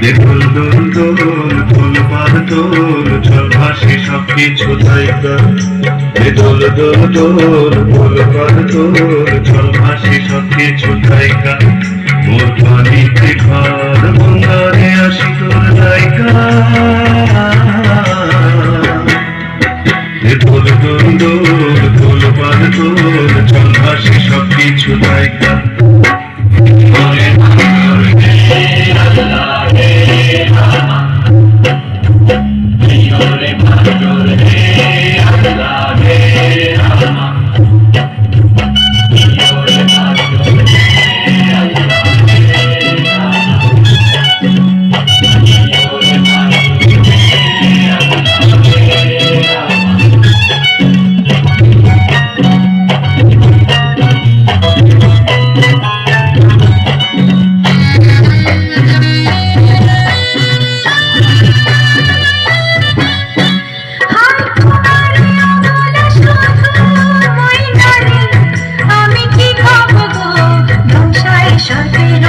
দে দোল দোল দোল পার দোল চল ভাসি সব দোল দোল দোল দোল পার দোল চল ভাসি সব কিছু তাইকা মোর পানিতে ঘর বঙ্গারে আসি তোর জায়গা সব কিছু তাইকা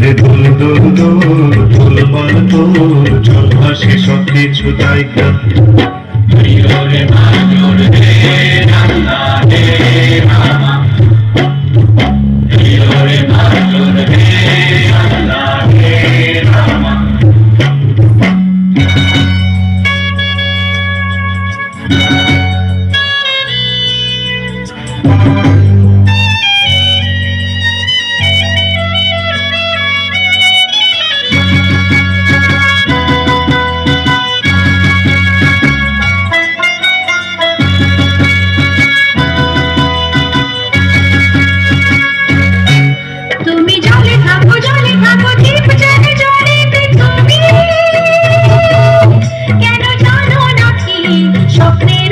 দে দোল দোল দোল দোল দোল চল ভাসি সব কিছু তাইকা তুমি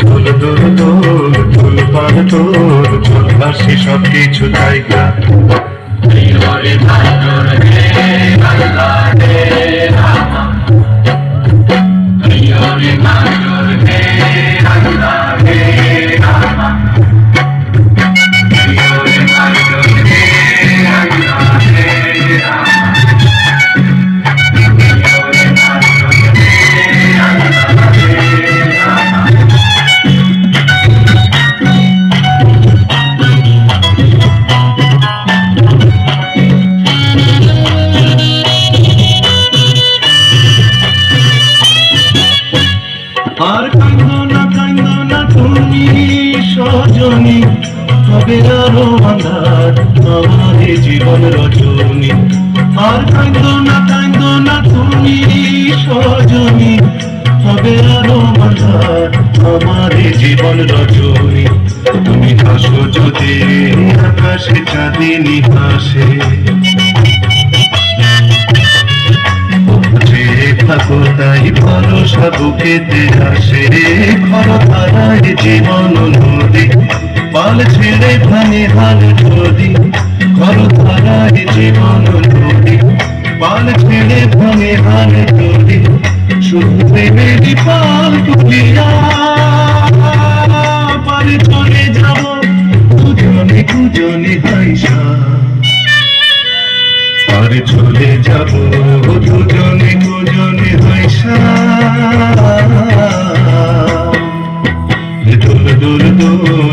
ধুল দূর দূর ধুল পর দূর ধুল ভাসি সব কিছু জায়গা Hare Rama তাইকা আরও আন্ধার আমার জীবন রজনী। আর কান্দ না কান্দ না তুমি, সজনী। হবে আরও আন্ধার আমার জীবন রজনী। তুমি হাসো যদি, আকাশে চাঁদিনী হাসে থাকো তাই ভরসা বুকেতে আসে ঘর ধারায় জীবন নদী পাল ছেড়ে ভাঙে হাল যদি, ঘর ধারায় জীবন নদী পাল ছেড়ে ভাঙে হাল যদি, শুধু প্রেমেরই পাল তুলিয়া পারে চলে যাব, দুজনে দুজনে হাইসা। আর চলে যাব, দুজনে দুজনে হইসা। দোল দোল দোল